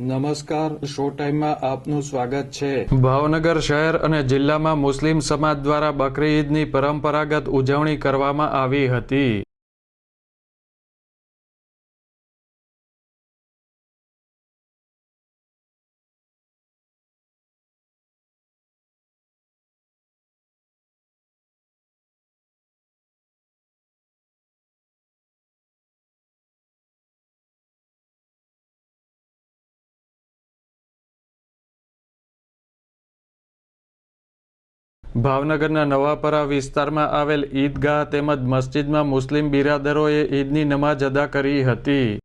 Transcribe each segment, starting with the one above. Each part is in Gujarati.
નમસ્કાર શો ટાઈમમાં આપનું સ્વાગત છે. ભાવનગર શહેર અને જિલ્લામાં મુસ્લિમ સમાજ દ્વારા બકરી ઈદની પરંપરાગત ઉજવણી કરવામાં આવી હતી. ભાવનગરના નવાપરા વિસ્તારમાં આવેલ ઈદગાહ તેમજ મસ્જિદમાં મુસ્લિમ બિરાદરોએ ઈદની નમાજ અદા કરી હતી.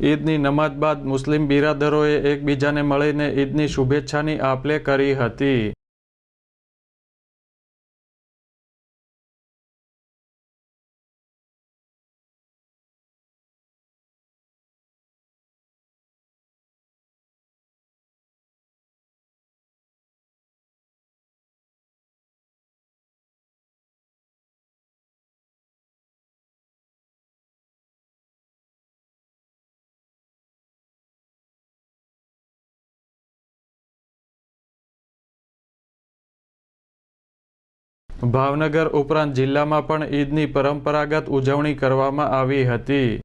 ઈદની નમાજ બાદ મુસ્લિમ બિરાદરોએ એકબીજાને મળીને ઈદની શુભેચ્છાની આપ લે કરી હતી. ભાવનગર ઉપરાંત જિલ્લામાં પણ ઈદની પરંપરાગત ઉજવણી કરવામાં આવી હતી.